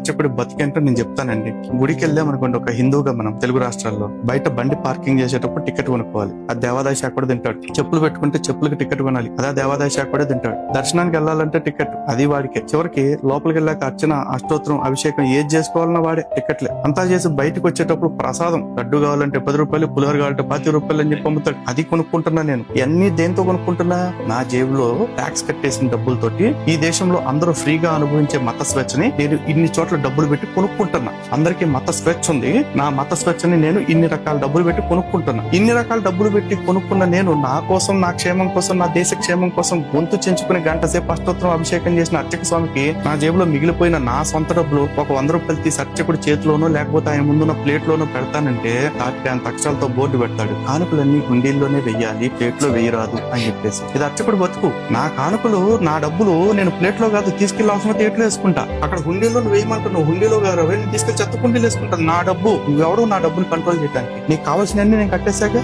కష్టపడి బతికేంటో నేను చెప్తానండి. గుడికి వెళ్ళామనుకోండి ఒక హిందూగా మనం తెలుగు రాష్ట్రాల్లో బయట బండి పార్కింగ్ చేసేటప్పుడు టికెట్ కొనుక్కోవాలి. ఆ దేవాదాయ శాఖ కూడా తింటాడు. చెప్పులు పెట్టుకుంటే చెప్పులకి టికెట్ కొనాలి. అదే దేవాదాయ శాఖ కూడా తింటాడు. దర్శనానికి వెళ్ళాలంటే టికెట్ అది వాడికే. చివరికి లోపలికి వెళ్ళాక అర్చన అష్టోత్తరం అభిషేకం ఏది చేసుకోవాలన్నా వాడే టికెట్లే. అంతా చేసి బయటకు వచ్చేటప్పుడు ప్రసాదం. లడ్డు కావాలంటే పది రూపాయలు పులిహోర కావాలంటే పది రూపాయలు అని చెప్పి అమ్ముతాడు. అది కొనుక్కుంటున్నా నేను. ఇవన్నీ దేంతో కొనుక్కుంటున్నా? నా జేబులో ట్యాక్స్ కట్టేసిన డబ్బులతోటి ఈ దేశంలో అందరూ ఫ్రీగా అనుభవించే మత స్వేచ్ఛని నేను ఇన్ని చోట్ల డబ్బులు పెట్టి కొనుక్కుంటున్నా. అందరికీ మత స్వేచ్ఛ ఉంది. నా మత స్వేచ్ఛని నేను ఇన్ని రకాల డబ్బులు పెట్టి కొనుక్కుంటున్నా. ఇన్ని రకాల డబ్బులు పెట్టి కొనుక్కున్న నేను నా కోసం నా క్షేమం కోసం నా దేశ క్షేమం కోసం గొంతు చెంచుకుని గంట సేపు అష్టోత్తరం అభిషేకం చేసిన అర్చక స్వామికి నా జేబులో మిగిలిపోయిన నా సొంత డబ్బులు ఒక వంద రూపాయలు తీసి అర్చకుడు చేతిలోనో లేకపోతే ఆయన ముందున్న ప్లేట్ లోనో పెడతానంటే తాటి అంత అక్షరాలతో బోర్డు పెడతాడు. కానుకలన్నీ హుండీల్లోనే వెయ్యాలి ప్లేట్లో వేయరాదు అని చెప్పేసి. ఇది అర్చకుడు బతుకు. నా కానుకలు నా డబ్బులు నేను ప్లేట్లో కాదు తీసుకెళ్ళి అవసరం తేట్లో వేసుకుంటా. అక్కడ హుండీలో వేయమంటున్నావు హుండీలో వెళ్ళి తీసుకెళ్ళి చెత్త కుండీలు వేసుకుంటాను. నా డబ్బు నువ్వెవరు నా డబ్బుని కంట్రోల్ చేయడానికి నీకు కావాల్సినవన్నీ నేను కట్టేశాక